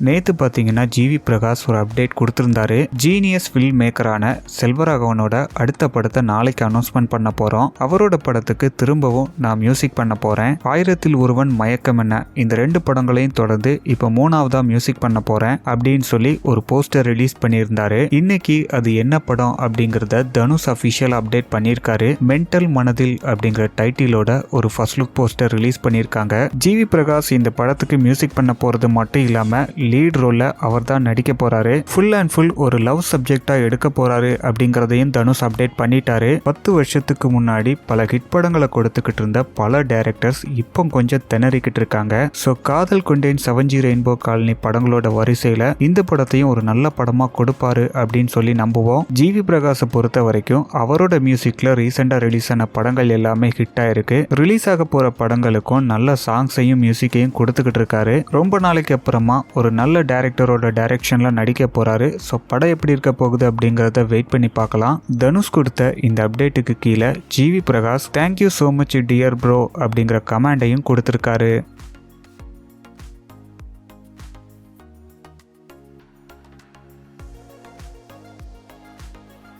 நேத்து பார்த்தீங்கன்னா ஜிவி பிரகாஷ் ஒரு அப்டேட் கொடுத்துருந்தாரு. ஜீனியஸ் ஃபில்ம் மேக்கரான செல்வராகவனோட அடுத்த படத்தை நாளைக்கு அனௌன்ஸ்மெண்ட் பண்ண போறோம். அவரோட படத்துக்கு திரும்பவும் நான் மியூசிக் பண்ண போறேன். ஆயிரத்தில் ஒருவன் மயக்கம் என்ன? இந்த ரெண்டு படங்களையும் தொடர்ந்து இப்போ மூணாவதா மியூசிக் பண்ண போறேன் அப்படின்னு சொல்லி ஒரு போஸ்டர் ரிலீஸ் பண்ணியிருந்தாரு. இன்னைக்கு அது என்ன படம் அப்படிங்கறத தனுஷ் அஃபிஷியல் அப்டேட் பண்ணியிருக்காரு. மென்டல் மனதில் அப்படிங்கிற டைட்டிலோட ஒரு ஃபர்ஸ்ட் லுக் போஸ்டர் ரிலீஸ் பண்ணியிருக்காங்க. ஜிவி பிரகாஷ் இந்த படத்துக்கு மியூசிக் பண்ண போறது மட்டும் இல்லாம லீட் ரோலில் அவர் தான் நடிக்க போறாரு. ஃபுல் அண்ட் ஃபுல் ஒரு லவ் சப்ஜெக்டாக எடுக்க போறாரு அப்படிங்கிறதையும் தனுஷ் அப்டேட் பண்ணிட்டாரு. பத்து வருஷத்துக்கு முன்னாடி பல ஹிட் படங்களை கொடுத்துக்கிட்டு இருந்த பல டேரக்டர்ஸ் இப்போ கொஞ்சம் திணறிக்கிட்டு இருக்காங்க. ஸோ காதல் கொண்டேன் செவன்ஜி ரெயின்போ காலனி படங்களோட வரிசையில் இந்த படத்தையும் ஒரு நல்ல படமா கொடுப்பாரு அப்படின்னு சொல்லி நம்புவோம். ஜிவி பிரகாஷை பொறுத்த வரைக்கும் அவரோட மியூசிக்கில் ரீசெண்டாக ரிலீஸ் ஆன படங்கள் எல்லாமே ஹிட் ஆயிருக்கு ரிலீஸ் ஆக போற படங்களுக்கும் நல்ல சாங்ஸையும் மியூசிக்கையும் கொடுத்துக்கிட்டு இருக்காரு. ரொம்ப நாளைக்கு அப்புறமா ஒரு நல்ல டைரக்டரோட டைரக்ஷனில் நடிக்க போகிறாரு ஸோ படம் எப்படி இருக்க போகுது அப்படிங்கிறத வெயிட் பண்ணி பார்க்கலாம். தனுஷ் கொடுத்த இந்த அப்டேட்டுக்கு கீழே GV Prakash thank you so much dear bro அப்படிங்கிற கமாண்டையும் கொடுத்துருக்காரு.